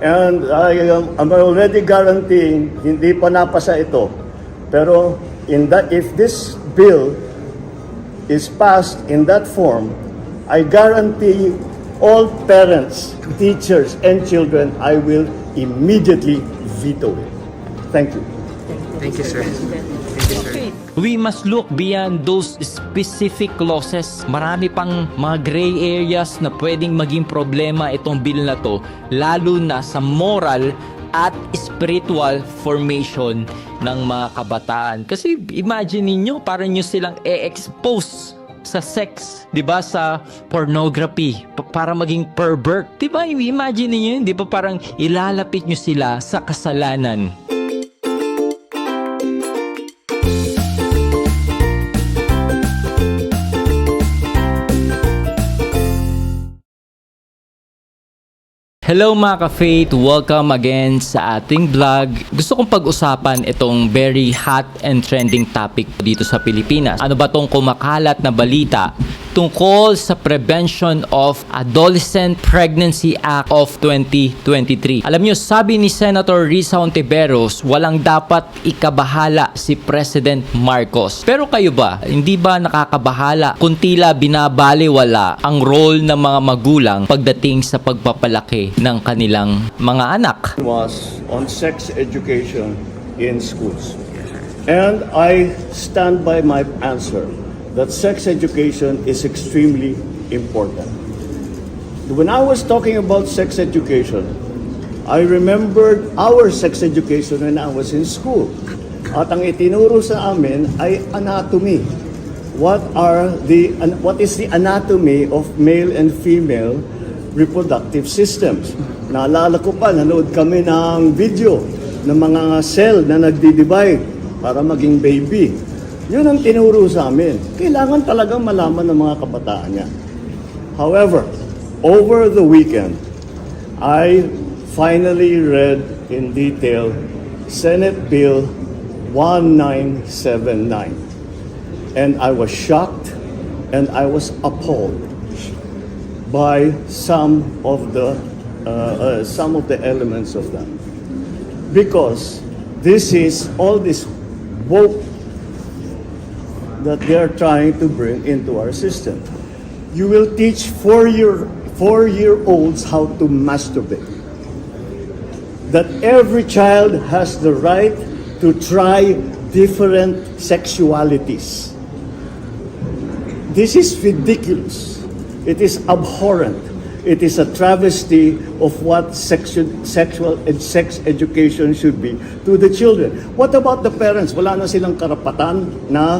And I am I'm already guaranteeing hindi pa napasa ito. Pero in that if this bill is passed in that form, I guarantee all parents, teachers, and children, I will immediately veto it. Thank you. Thank you, sir. Thank you, sir. We must look beyond those specific clauses. Marami pang mga gray areas na pwedeng maging problema itong bill na to, lalo na sa moral at spiritual formation ng mga kabataan. Kasi imagine niyo parang nyo silang e-expose sa sex, 'di ba sa pornography pa- para maging pervert. 'Di ba? Imagine niyo, 'di ba parang ilalapit nyo sila sa kasalanan. Hello mga ka-faith! Welcome again sa ating vlog. Gusto kong pag-usapan itong very hot and trending topic dito sa Pilipinas. Ano ba tong kumakalat na balita tungkol sa Prevention of Adolescent Pregnancy Act of 2023. Alam nyo, sabi ni Senator Risa Ontiveros, walang dapat ikabahala si President Marcos. Pero kayo ba, hindi ba nakakabahala kung tila binabaliwala ang role ng mga magulang pagdating sa pagpapalaki ng kanilang mga anak? was on sex education in schools. And I stand by my answer that sex education is extremely important. When I was talking about sex education, I remembered our sex education when I was in school. At ang itinuro sa amin ay anatomy. What are the what is the anatomy of male and female reproductive systems? Naalala ko pa, nanood kami ng video ng mga cell na nagdi-divide para maging baby. Yun ang tinuro sa amin. Kailangan talagang malaman ng mga kabataan niya. However, over the weekend, I finally read in detail Senate Bill 1979. And I was shocked and I was appalled by some of the uh, uh, some of the elements of that. Because this is all this woke that they are trying to bring into our system. You will teach four-year four-year-olds how to masturbate. That every child has the right to try different sexualities. This is ridiculous. It is abhorrent. It is a travesty of what sexu- sexual and sex education should be to the children. What about the parents? Wala na silang karapatan na,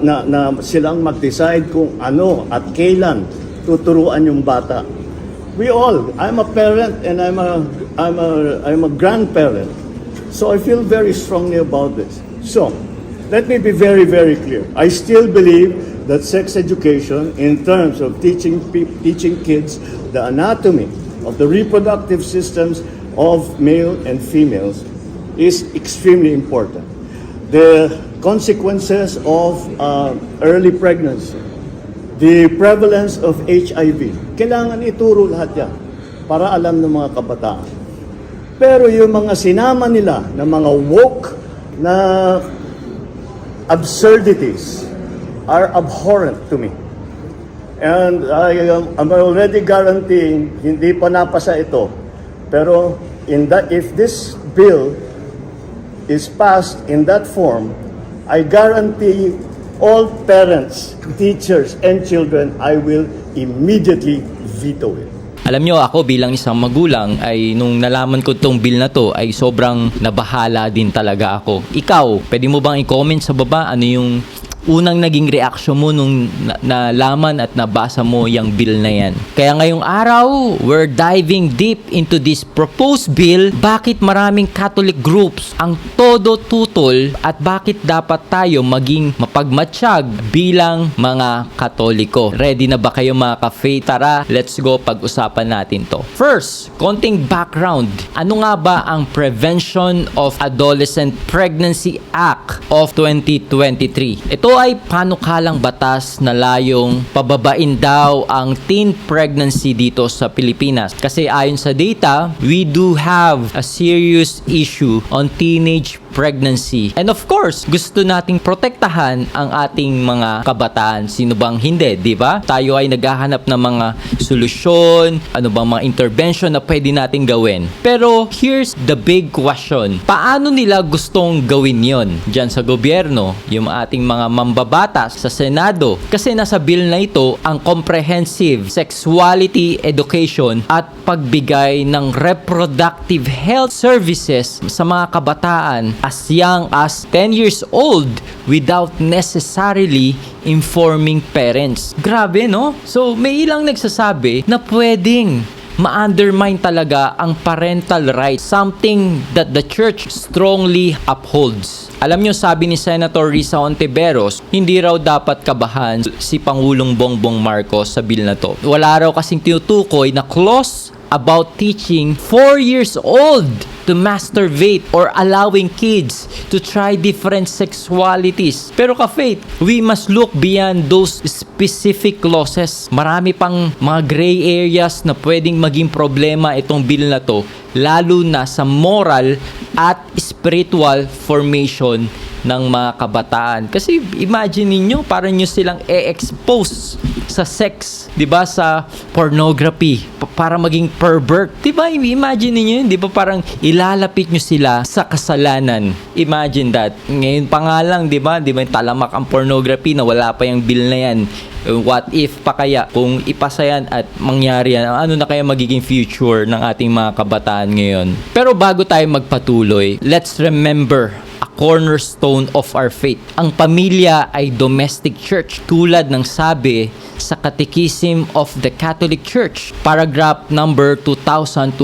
na, na silang mag-decide kung ano at kailan tuturuan yung bata. We all, I'm a parent and I'm a, I'm a, I'm a grandparent. So I feel very strongly about this. So, let me be very, very clear. I still believe that sex education, in terms of teaching teaching kids the anatomy of the reproductive systems of male and females, is extremely important. The consequences of uh, early pregnancy, the prevalence of HIV, kailangan ituro lahat yan para alam ng mga kabataan. Pero yung mga sinama nila ng mga woke na absurdities are abhorrent to me. And I am already guaranteeing hindi pa napasa ito. Pero in that if this bill is passed in that form, I guarantee all parents, teachers, and children, I will immediately veto it. Alam nyo, ako bilang isang magulang ay nung nalaman ko itong bill na to ay sobrang nabahala din talaga ako. Ikaw, pwede mo bang i-comment sa baba ano yung unang naging reaksyon mo nung na- nalaman at nabasa mo yung bill na yan. Kaya ngayong araw, we're diving deep into this proposed bill. Bakit maraming Catholic groups ang todo tutol at bakit dapat tayo maging mapagmatsyag bilang mga Katoliko. Ready na ba kayo mga ka-faith? Tara, let's go pag-usapan natin to. First, konting background. Ano nga ba ang Prevention of Adolescent Pregnancy Act of 2023? Ito ay panukalang batas na layong pababain daw ang teen pregnancy dito sa Pilipinas. Kasi ayon sa data, we do have a serious issue on teenage pregnancy. And of course, gusto nating protektahan ang ating mga kabataan. Sino bang hindi, di ba? Tayo ay naghahanap ng mga solusyon, ano bang mga intervention na pwede nating gawin. Pero here's the big question. Paano nila gustong gawin yon Diyan sa gobyerno, yung ating mga mambabatas sa Senado. Kasi nasa bill na ito ang comprehensive sexuality education at pagbigay ng reproductive health services sa mga kabataan as young as 10 years old without necessarily informing parents. Grabe, no? So, may ilang nagsasabi na pwedeng ma-undermine talaga ang parental rights, something that the church strongly upholds. Alam nyo, sabi ni Senator Risa Ontiveros, hindi raw dapat kabahan si Pangulong Bongbong Marcos sa bill na to. Wala raw kasing tinutukoy na clause about teaching 4 years old to masturbate or allowing kids to try different sexualities. Pero ka-faith, we must look beyond those specific clauses. Marami pang mga gray areas na pwedeng maging problema itong bill na to, lalo na sa moral at spiritual formation ng mga kabataan. Kasi imagine ninyo, parang nyo silang e-expose sa sex, 'di ba sa pornography pa- para maging pervert. 'Di ba? Imagine niyo 'yun, 'di ba parang ilalapit nyo sila sa kasalanan. Imagine that. Ngayon pa nga lang, 'di ba? 'Di ba talamak ang pornography na wala pa yung bill na 'yan. What if pa kaya kung ipasa yan at mangyari yan, ano na kaya magiging future ng ating mga kabataan ngayon? Pero bago tayo magpatuloy, let's remember a cornerstone of our faith. Ang pamilya ay domestic church tulad ng sabi sa Catechism of the Catholic Church, paragraph number 2221.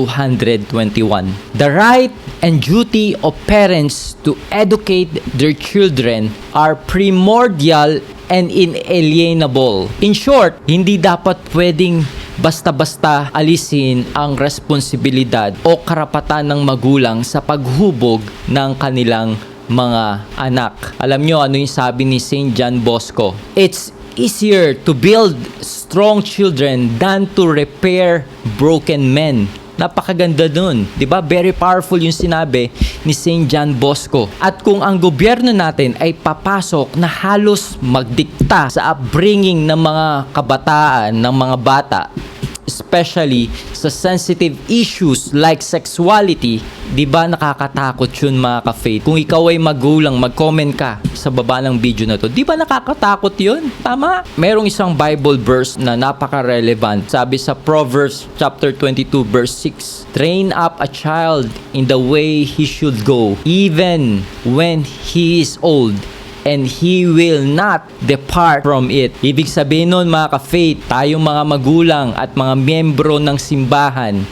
The right and duty of parents to educate their children are primordial and inalienable. In short, hindi dapat pwedeng basta-basta alisin ang responsibilidad o karapatan ng magulang sa paghubog ng kanilang mga anak. Alam nyo ano yung sabi ni St. John Bosco? It's easier to build strong children than to repair broken men. Napakaganda nun. ba? Very powerful yung sinabi ni St. John Bosco. At kung ang gobyerno natin ay papasok na halos magdikta sa upbringing ng mga kabataan, ng mga bata, especially sa sensitive issues like sexuality, di ba nakakatakot yun mga ka-faith? Kung ikaw ay magulang, mag-comment ka sa baba ng video na to, di ba nakakatakot yun? Tama? Merong isang Bible verse na napaka-relevant. Sabi sa Proverbs chapter 22 verse 6, Train up a child in the way he should go, even when he is old and he will not depart from it. Ibig sabihin nun mga ka-faith, tayong mga magulang at mga miyembro ng simbahan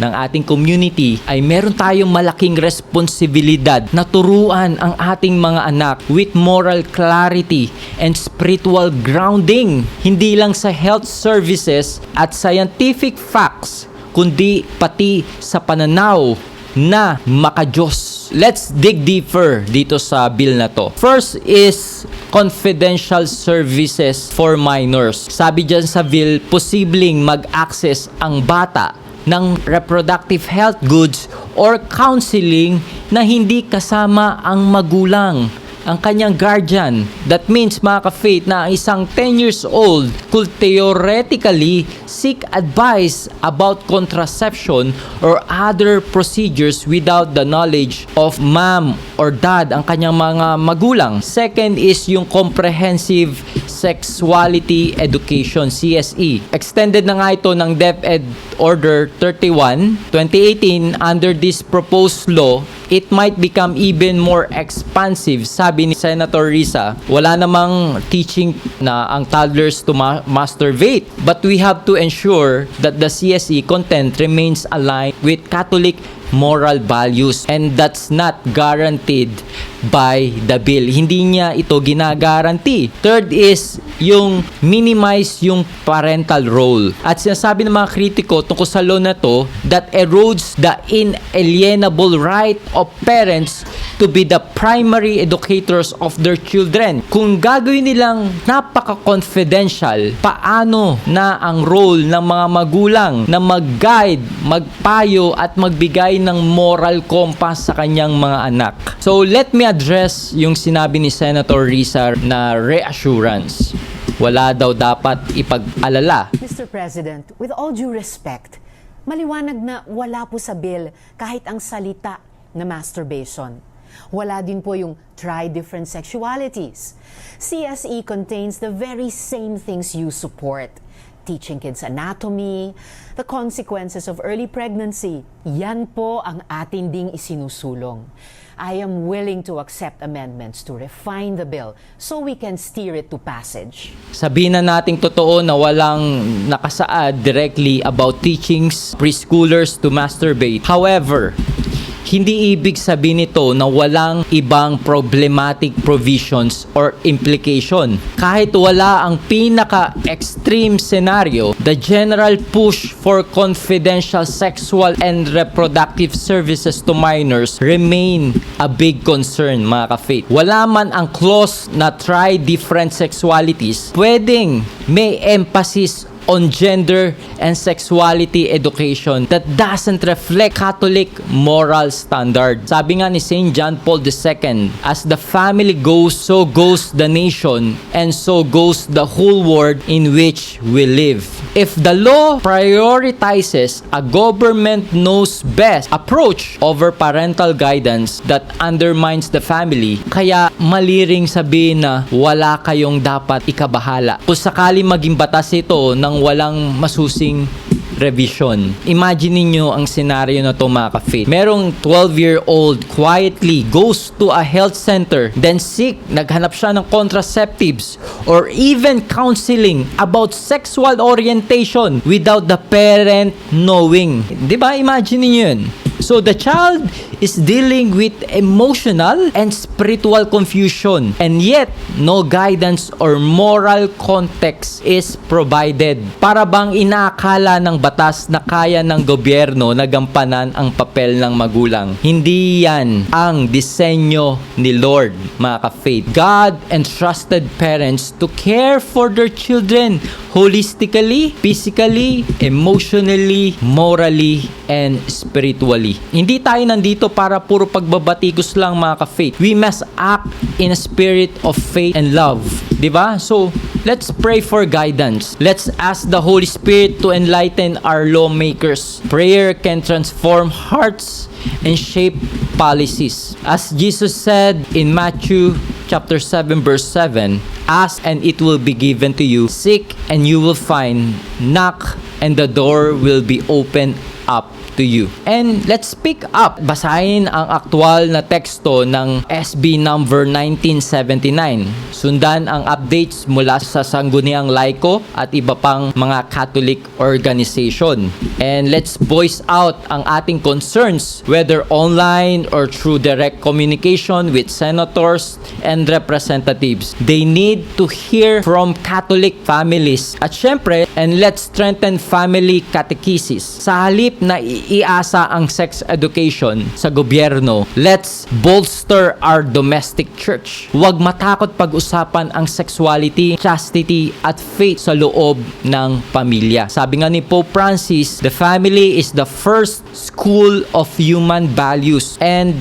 ng ating community ay meron tayong malaking responsibilidad na turuan ang ating mga anak with moral clarity and spiritual grounding. Hindi lang sa health services at scientific facts, kundi pati sa pananaw na makajos. Let's dig deeper dito sa bill na to. First is confidential services for minors. Sabi dyan sa bill, posibleng mag-access ang bata ng reproductive health goods or counseling na hindi kasama ang magulang ang kanyang guardian. That means mga ka-faith na ang isang 10 years old could theoretically seek advice about contraception or other procedures without the knowledge of mom or dad ang kanyang mga magulang. Second is yung comprehensive sexuality education CSE. Extended na nga ito ng DepEd Order 31 2018 under this proposed law it might become even more expansive. Sabi ni Senator Risa, wala namang teaching na ang toddlers to ma- masturbate. But we have to ensure that the CSE content remains aligned with Catholic moral values and that's not guaranteed by the bill. Hindi niya ito ginagaranti. Third is yung minimize yung parental role. At sinasabi ng mga kritiko tungkol sa law na to that erodes the inalienable right of parents to be the primary educators of their children. Kung gagawin nilang napaka-confidential, paano na ang role ng mga magulang na mag-guide, magpayo at magbigay ng moral compass sa kanyang mga anak? So let me address yung sinabi ni Senator Risa na reassurance. Wala daw dapat ipag-alala Mr. President, with all due respect, maliwanag na wala po sa bill kahit ang salita na masturbation. Wala din po yung try different sexualities. CSE contains the very same things you support. Teaching kids anatomy, the consequences of early pregnancy. Yan po ang atin ding isinusulong. I am willing to accept amendments to refine the bill so we can steer it to passage. Sabihin na nating totoo na walang nakasaad directly about teachings preschoolers to masturbate. However, hindi ibig sabihin nito na walang ibang problematic provisions or implication. Kahit wala ang pinaka-extreme scenario, the general push for confidential sexual and reproductive services to minors remain a big concern mga ka-faith. Wala man ang clause na try different sexualities, pwedeng may emphasis on gender and sexuality education that doesn't reflect Catholic moral standard. Sabi nga ni St. John Paul II, as the family goes, so goes the nation, and so goes the whole world in which we live. If the law prioritizes a government knows best approach over parental guidance that undermines the family, kaya mali sabihin na wala kayong dapat ikabahala. Kung sakali maging batas ito ng walang masusing revision. Imagine niyo ang scenario na to mga ka-faith. Merong 12-year-old quietly goes to a health center, then seek, naghanap siya ng contraceptives or even counseling about sexual orientation without the parent knowing. 'Di ba? Imagine niyo yun. So the child is dealing with emotional and spiritual confusion and yet no guidance or moral context is provided. Para bang inaakala ng batas na kaya ng gobyerno na gampanan ang papel ng magulang. Hindi yan ang disenyo ni Lord, mga ka-faith. God entrusted parents to care for their children holistically, physically, emotionally, morally, and spiritually. Hindi tayo nandito para puro pagbabatikos lang mga ka-faith. We must act in a spirit of faith and love. ba? So, let's pray for guidance. Let's ask the Holy Spirit to enlighten our lawmakers. Prayer can transform hearts and shape policies. As Jesus said in Matthew chapter 7 verse 7, ask and it will be given to you. Seek and you will find. Knock and the door will be opened up to you. And let's pick up. Basahin ang aktual na teksto ng SB number 1979. Sundan ang updates mula sa Sangguniang Laiko at iba pang mga Catholic organization. And let's voice out ang ating concerns whether online or through direct communication with senators and representatives. They need to hear from Catholic families. At syempre, and let's strengthen family catechesis. Sa halip na iasa ang sex education sa gobyerno, let's bolster our domestic church. Huwag matakot pag-usapan ang sexuality, chastity, at faith sa loob ng pamilya. Sabi nga ni Pope Francis, the family is the first school of human values and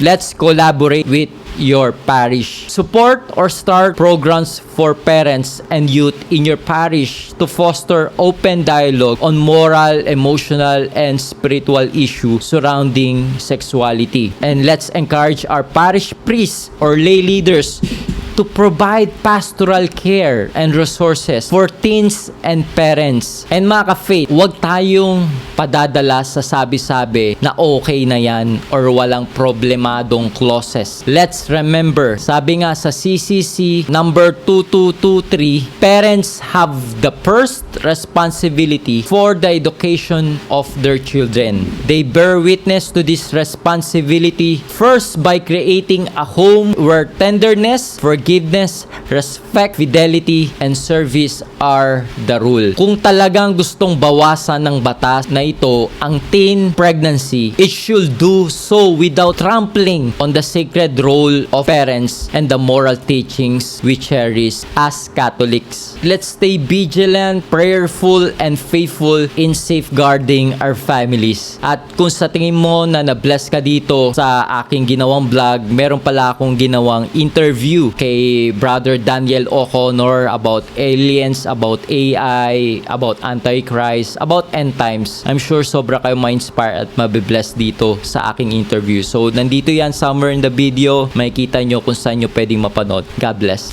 let's collaborate with your parish. Support or start programs for parents and youth in your parish to foster open dialogue on moral, emotional, and spiritual issues surrounding sexuality. And let's encourage our parish priests or lay leaders to provide pastoral care and resources for teens and parents. And mga ka-faith, huwag tayong padadala sa sabi-sabi na okay na yan or walang problemadong clauses. Let's remember, sabi nga sa CCC number 2223, parents have the first responsibility for the education of their children. They bear witness to this responsibility first by creating a home where tenderness, forgiveness, respect, fidelity, and service are the rule. Kung talagang gustong bawasan ng batas na ito, ang teen pregnancy, it should do so without trampling on the sacred role of parents and the moral teachings we cherish as Catholics. Let's stay vigilant, prayerful, and faithful in safeguarding our families. At kung sa tingin mo na na-bless ka dito sa aking ginawang vlog, meron pala akong ginawang interview kay Brother Daniel O'Connor about aliens, about AI, about Antichrist, about end times. I'm sure sobra kayo ma-inspire at mabibless dito sa aking interview. So, nandito yan somewhere in the video. Makikita nyo kung saan nyo pwedeng mapanood. God bless.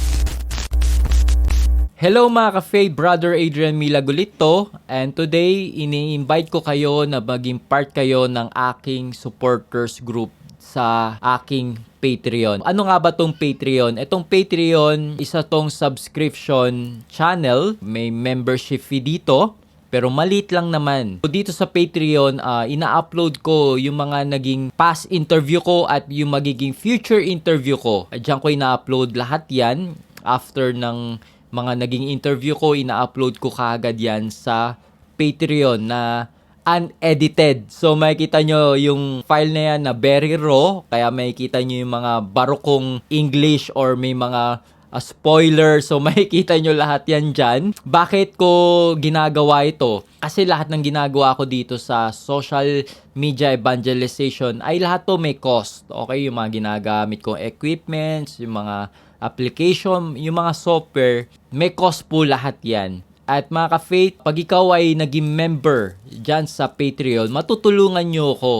Hello mga ka Brother Adrian Milagulito and today ini-invite ko kayo na maging part kayo ng aking supporters group sa aking Patreon. Ano nga ba tong Patreon? Itong Patreon, isa tong subscription channel. May membership fee dito. Pero maliit lang naman. So, dito sa Patreon, ah, ina-upload ko yung mga naging past interview ko at yung magiging future interview ko. Diyan ko ina-upload lahat yan. After ng mga naging interview ko, ina-upload ko kaagad yan sa Patreon na unedited. So makikita nyo yung file na yan na very raw, kaya makikita nyo yung mga barokong English or may mga uh, spoiler. So makikita nyo lahat yan dyan. Bakit ko ginagawa ito? Kasi lahat ng ginagawa ko dito sa social media evangelization ay lahat to may cost. Okay, yung mga ginagamit kong equipments, yung mga application, yung mga software, may cost po lahat yan. At mga ka-faith, pag ikaw ay naging member dyan sa Patreon, matutulungan nyo ako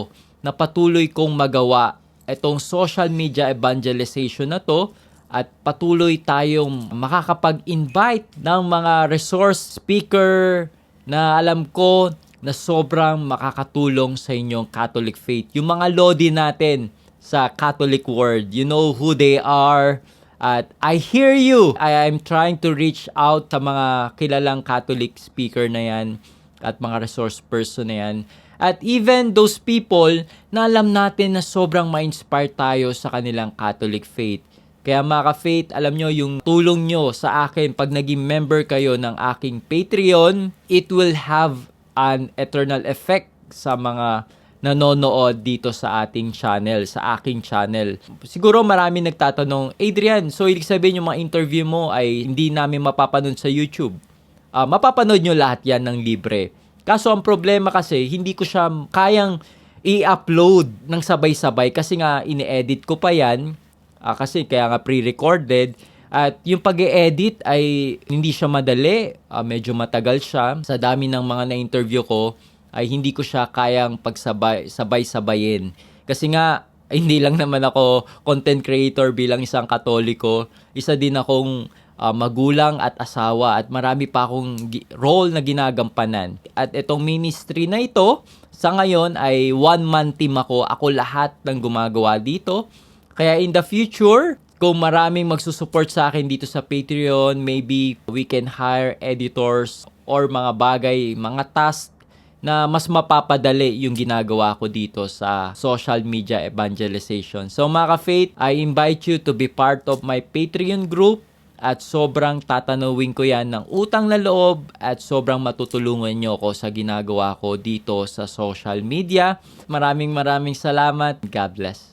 na patuloy kong magawa itong social media evangelization na to at patuloy tayong makakapag-invite ng mga resource speaker na alam ko na sobrang makakatulong sa inyong Catholic faith. Yung mga lodi natin sa Catholic world, you know who they are, at I hear you. I am trying to reach out sa mga kilalang Catholic speaker na yan at mga resource person na yan. At even those people na alam natin na sobrang ma-inspire tayo sa kanilang Catholic faith. Kaya mga ka-faith, alam nyo yung tulong nyo sa akin pag naging member kayo ng aking Patreon, it will have an eternal effect sa mga nanonood dito sa ating channel, sa aking channel. Siguro marami nagtatanong, Adrian, so ibig sabihin yung mga interview mo ay hindi namin mapapanood sa YouTube. Ah, mapapanood nyo lahat yan ng libre. Kaso ang problema kasi, hindi ko siya kayang i-upload ng sabay-sabay kasi nga ini-edit ko pa yan. Ah, kasi kaya nga pre-recorded. At yung pag edit ay hindi siya madali, ah, medyo matagal siya. Sa dami ng mga na-interview ko, ay hindi ko siya kayang pagsabay sabay-sabayin. Kasi nga hindi lang naman ako content creator bilang isang katoliko. Isa din akong ah, magulang at asawa at marami pa akong role na ginagampanan. At itong ministry na ito, sa ngayon ay one-man team ako. Ako lahat ng gumagawa dito. Kaya in the future, kung maraming magsusupport sa akin dito sa Patreon, maybe we can hire editors or mga bagay, mga tasks na mas mapapadali yung ginagawa ko dito sa social media evangelization. So mga ka-faith, I invite you to be part of my Patreon group at sobrang tatanawin ko yan ng utang na loob at sobrang matutulungan nyo ako sa ginagawa ko dito sa social media. Maraming maraming salamat. God bless.